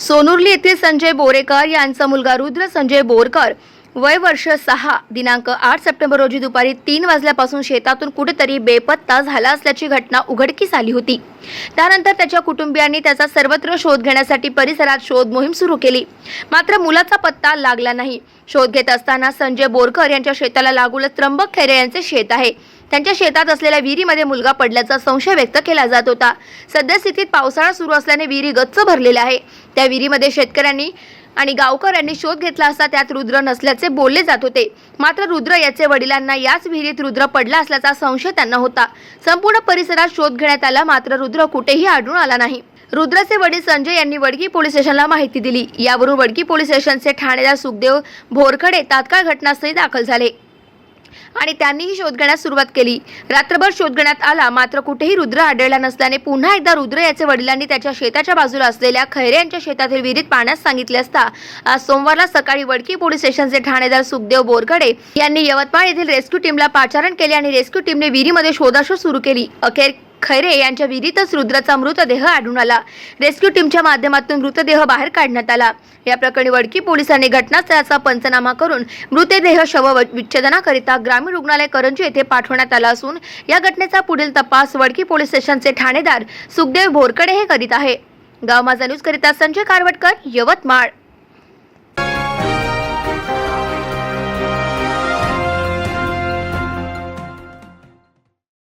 सोनुर्ली येथील संजय बोरेकर यांचा मुलगा रुद्र संजय बोरकर वय वर्ष सहा दिनांक आठ सप्टेंबर रोजी दुपारी तीन वाजल्यापासून शेतातून कुठेतरी बेपत्ता झाला असल्याची घटना उघडकीस आली होती. त्यानंतर त्याच्या कुटुंबियांनी त्याचा सर्वत्र शोध घेण्यासाठी परिसरात शोध मोहीम सुरू केली. मात्र मुलाचा पत्ता लागला नाही. शोध घेत असताना संजय बोरकर यांच्या शेताला लागूनच त्र्यंबक खैरे यांचे शेत आहे. त्यांच्या शेतात असलेल्या विहिरीमध्ये मुलगा पडल्याचा संशय व्यक्त केला जात होता. सद्यस्थितीत पावसाळा सुरू असल्याने विहिरी गच्च भरलेल्या आहे. त्या विहिरीमध्ये शेतकऱ्यांनी आणि गावकऱ्यांनी शोध घेतला असता त्यात रुद्र नसल्याचे बोलले जात होते. मात्र रुद्र याचे वडिलांना याच विहिरीत रुद्र पडला असल्याचा संशय त्यांना होता. संपूर्ण परिसरात शोध घेण्यात आला मात्र रुद्र कुठेही आढळून आला नाही. रुद्रचे वडील संजय यांनी वडगी पोलीस स्टेशनला माहिती दिली. यावरून वडगी पोलीस स्टेशनचे ठाणेदार सुखदेव भोरखडे तात्काळ घटनास्थळी दाखल झाले. आणि त्यांनीही शोध घेण्यास सुरुवात केली. रात्रभर शोध घेण्यात आला मात्र कुठेही रुद्र आढळला नसल्याने पुन्हा एकदा रुद्र याचे वडिलांनी त्याच्या शेताच्या बाजूला असलेल्या खैरे यांच्या शेतातील विहिरीत पाण्यास सांगितले असता आज सोमवारला सकाळी वडकी पोलीस स्टेशनचे ठाणेदार सुखदेव बोरगडे यांनी यवतमाळ येथील रेस्क्यू टीमला पाचारण केले आणि रेस्क्यू टीमने विहिरीमध्ये शोधाशोध सुरू केली. अखेर खैरे यांच्या विहिरीतच रुद्राचा मृतदेह आढळून आला. रेस्क्यू टीमच्या माध्यमातून मृतदेह बाहेर काढण्यात आला. या प्रकरणी वडकी पोलिसांनी घटनास्थळाचा पंचनामा करून मृतदेह शव विच्छेदनाकरिता ग्रामीण रुग्णालय करंजी येथे पाठवण्यात आला असून या घटनेचा पुढील तपास वडकी पोलीस स्टेशनचे ठाणेदार सुखदेव भोरकडे हे करीत आहे. गाव माझा न्यूज करिता संजय कारवटकर यवतमाळ.